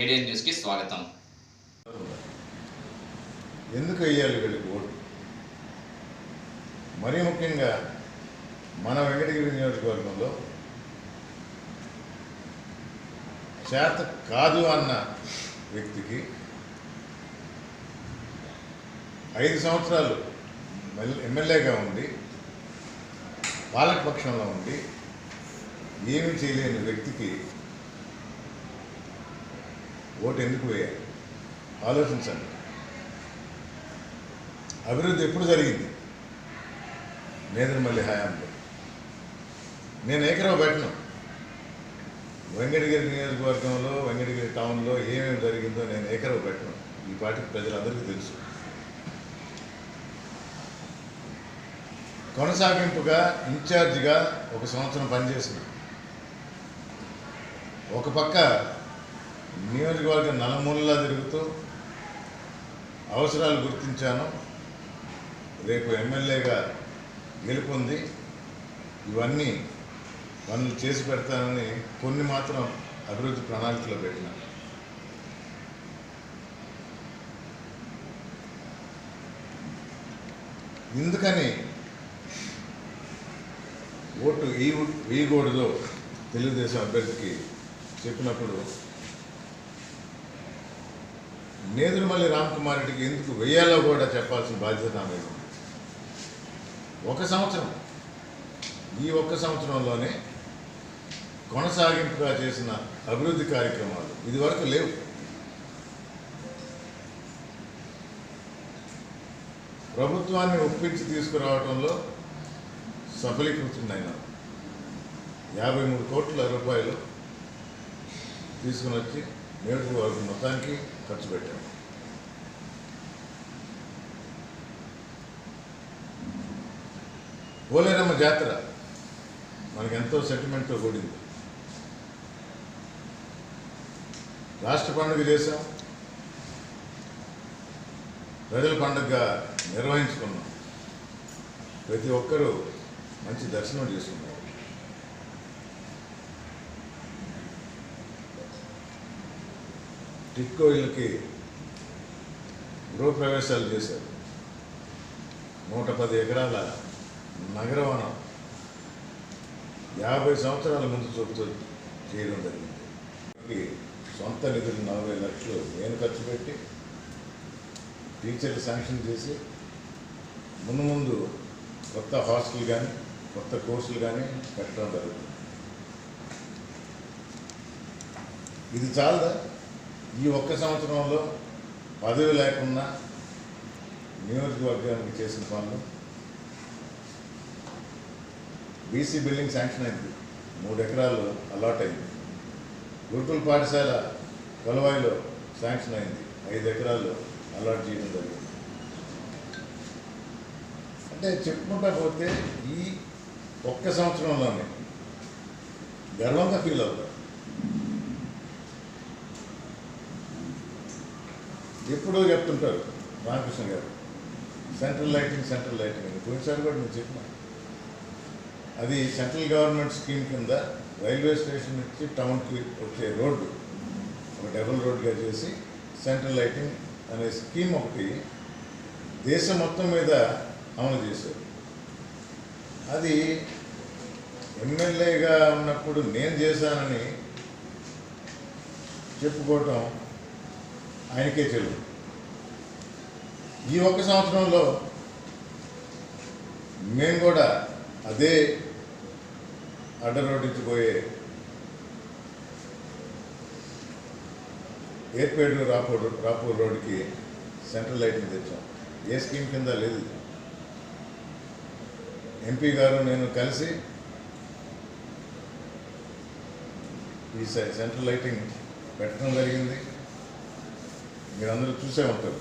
ఏడియన్ న్యూస్కి స్వాగతం. ఎందుకు వేయాలి వీళ్ళకి ఓటు? మరీ ముఖ్యంగా మన వెంకటగిరి నియోజకవర్గంలో చేత కాదు అన్న వ్యక్తికి ఐదు సంవత్సరాలు ఎమ్మెల్యేగా ఉండి పాలకపక్షంలో ఉండి ఏమి చేయలేని వ్యక్తికి ఓటు ఎందుకు వేయాలి ఆలోచించండి. అభివృద్ధి ఎప్పుడు జరిగింది? నేదురుమల్లి హయాంలో. నేను ఏకరావు పెట్టను వెంకటగిరి నియోజకవర్గంలో వెంకటగిరి టౌన్లో ఏమేమి జరిగిందో నేను ఏకరావు పెట్టను ఈ పాటికి ప్రజలందరికీ తెలుసు. కొనసాగింపుగా ఇన్ఛార్జిగా ఒక సంవత్సరం పనిచేసిన ఒక పక్క నియోజకవర్గం నలుమూలలా తిరుగుతూ అవసరాలు గుర్తించాను. రేపు ఎమ్మెల్యేగా గెలుపొంది ఇవన్నీ పనులు చేసి పెడతానని కొన్ని మాత్రం అభివృద్ధి ప్రణాళికలో పెట్టినా. ఎందుకని ఓటు ఈ వేయకూడదో తెలుగుదేశం అభ్యర్థికి చెప్పినప్పుడు నేదురుమల్లి రామ్కుమార్ రెడ్డికి ఎందుకు వెయ్యాలో కూడా చెప్పాల్సిన బాధ్యత నా మీద ఒక సంవత్సరం. ఈ ఒక్క సంవత్సరంలోనే కొనసాగింపుగా చేసిన అభివృద్ధి కార్యక్రమాలు ఇదివరకు లేవు. ప్రభుత్వాన్ని ఒప్పించి తీసుకురావడంలో సఫలీకృతుడైన యాభై మూడు కోట్ల రూపాయలు తీసుకుని వచ్చి నియోజకవర్గం మొత్తానికి ఖర్చు పెట్టాము పోలేరమ్మ జాతర. మనకు ఎంతో సెంటిమెంట్తో కూడింది. రాష్ట్ర పండుగ చేశాం. ప్రజల పండుగగా నిర్వహించుకున్నాం. ప్రతి ఒక్కరూ మంచి దర్శనం చేసుకున్నారు. టిక్కో ఇళ్ళకి గృహప్రవేశాలు చేశారు. నూట పది ఎకరాల నగరవనం యాభై సంవత్సరాల ముందు చూపుతూ చేయడం జరిగింది. సొంత నిధులు నలభై లక్షలు నేను ఖర్చు పెట్టి టీచర్లు శాంక్షన్ చేసి ముందు ముందు కొత్త హాస్టల్ కానీ కొత్త కోర్సులు కానీ పెట్టడం జరుగుతుంది. ఇది చాలదా? ఈ ఒక్క సంవత్సరంలో పదవి లేకుండా నియోజకవర్గానికి చేసిన పనులు బీసీ బిల్డింగ్ శాంక్షన్ అయింది. మూడు ఎకరాలు అలాట్ అయింది. గురుకుల పాఠశాల కొలవాయిలో శాంక్షన్ అయింది. ఐదు ఎకరాలు అలాట్ చేయడం జరిగింది. అంటే చెప్పుకుంటా పోతే ఈ ఒక్క సంవత్సరంలోనే గర్వంగా ఫీల్ అవుతారు ఎప్పుడో చెప్తుంటారు రామకృష్ణ గారు సెంట్రల్ లైటింగ్ సెంట్రల్ లైటింగ్ అని. పోయినసారి కూడా నేను చెప్పిన. అది సెంట్రల్ గవర్నమెంట్ స్కీమ్ కింద రైల్వే స్టేషన్ నుంచి టౌన్కి వచ్చే రోడ్డు ఒక డబుల్ రోడ్గా చేసి సెంట్రల్ లైటింగ్ అనే స్కీమ్ ఒకటి దేశం మొత్తం మీద అమలు చేశారు. అది ఎమ్మెల్యేగా ఉన్నప్పుడు నేను చేశానని చెప్పుకోవటం ఆయనకే తెలుగు ఈ ఒక్క సంవత్సరంలో మేము కూడా అదే అడ్డ రోడ్ ఏర్పేడు రాపూర్ రాపూర్ రోడ్డుకి సెంట్రల్ లైటింగ్ తెచ్చాం. ఏ స్కీమ్ కింద లేదు. ఎంపీ గారు నేను కలిసి ఈ సెంట్రల్ లైటింగ్ పెట్టడం జరిగింది. మీరందరూ చూసే ఉంటారు.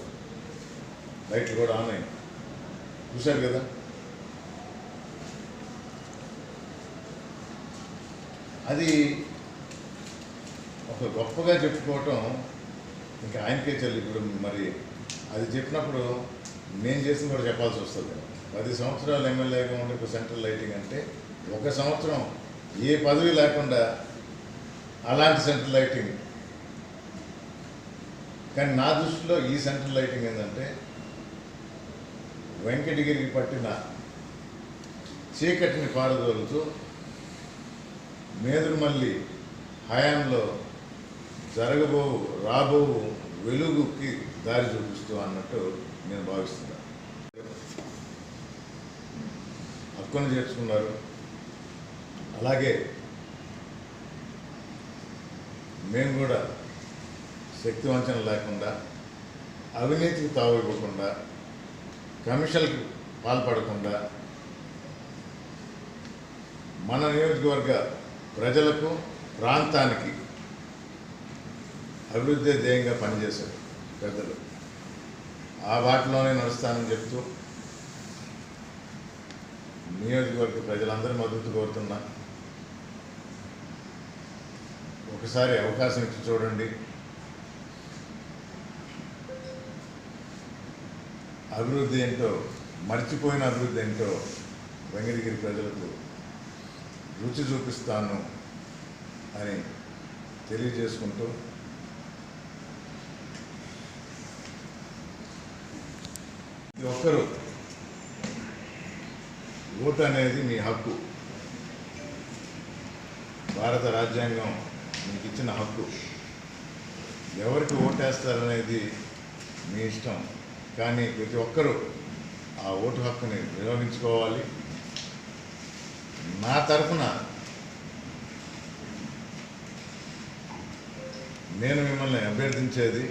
లైట్లు కూడా ఆన్ అయ్యి చూశారు కదా? అది ఒక గొప్పగా చెప్పుకోవటం ఇంకా ఆయనకే చెల్లి. ఇప్పుడు మరి అది చెప్పినప్పుడు నేను చేసింది కూడా చెప్పాల్సి వస్తుంది. పది సంవత్సరాలు ఎమ్మెల్యేగా ఉండే ఒక సెంట్రల్ లైటింగ్ అంటే ఒక సంవత్సరం ఏ పదవి లేకుండా అలాంటి సెంట్రల్ లైటింగ్. కానీ నా దృష్టిలో ఈ సెంట్రల్ లైటింగ్ ఏంటంటే వెంకటగిరికి పట్టిన చీకటిని పారదోలుతూ మేదురుమల్లి హయాంలో జరగబో రాబో వెలుగుకి దారి చూపిస్తూ అన్నట్టు నేను భావిస్తున్నాను హక్కును చేర్చుకున్నారు. అలాగే మేము కూడా శక్తి వంచన లేకుండా అవినీతికి తావు ఇవ్వకుండా కమిషన్కి పాల్పడకుండా మన నియోజకవర్గ ప్రజలకు ప్రాంతానికి అభివృద్ధి ధ్యేయంగా పనిచేశారు పెద్దలు. ఆ బాటలోనే నడుస్తానని చెప్తూ నియోజకవర్గ ప్రజలందరూ మద్దతు కోరుతున్నా. ఒకసారి అవకాశం ఇచ్చి చూడండి. అభివృద్ధి ఏంటో మర్చిపోయిన అభివృద్ధి ఏంటో వెంకటగిరి ప్రజలకు రుచి చూపిస్తాను అని తెలియజేసుకుంటూ ప్రతి ఒక్కరూ ఓటు అనేది మీ హక్కు. భారత రాజ్యాంగం మీకు ఇచ్చిన హక్కు. ఎవరికి ఓటేస్తారనేది మీ ఇష్టం. కానీ ప్రతి ఒక్కరూ ఆ ఓటు హక్కుని వినియోగించుకోవాలి నా తరఫున నేను మిమ్మల్ని అభ్యర్థించేది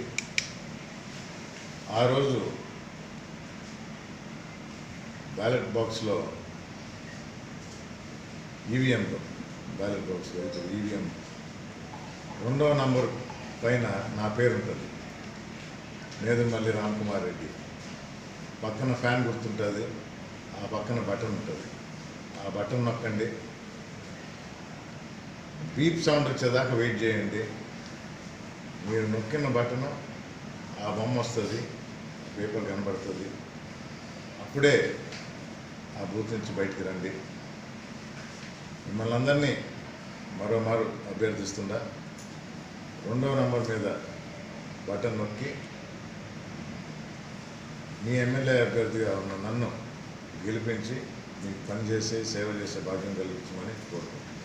ఆ రోజు బ్యాలెట్ బాక్స్లో ఈవీఎంలో బ్యాలెట్ బాక్స్లో ఈవీఎం రెండవ నంబర్ పైన నా పేరు ఉంటుంది నేదుమల్లి రామ్కుమార్ రెడ్డి. పక్కన ఫ్యాన్ గుర్తుంటుంది ఆ పక్కన బటన్ ఉంటుంది ఆ బటన్ నొక్కండి. బీప్ సౌండ్ వచ్చేదాకా వెయిట్ చేయండి. మీరు నొక్కిన బటన్ ఆ బొమ్మ వస్తుంది పేపర్ కనబడుతుంది. అప్పుడే ఆ బూత్ నుంచి బయటికి రండి. మిమ్మల్ని అందరినీ మరోమారు అభ్యర్థిస్తుందా? రెండవ నంబర్ మీద బటన్ నొక్కి మీ ఎమ్మెల్యే అభ్యర్థిగా ఉన్న నన్ను గెలిపించి మీకు పనిచేసే సేవ చేసే భాగ్యం కలిగించమని కోరుకుంటున్నాను.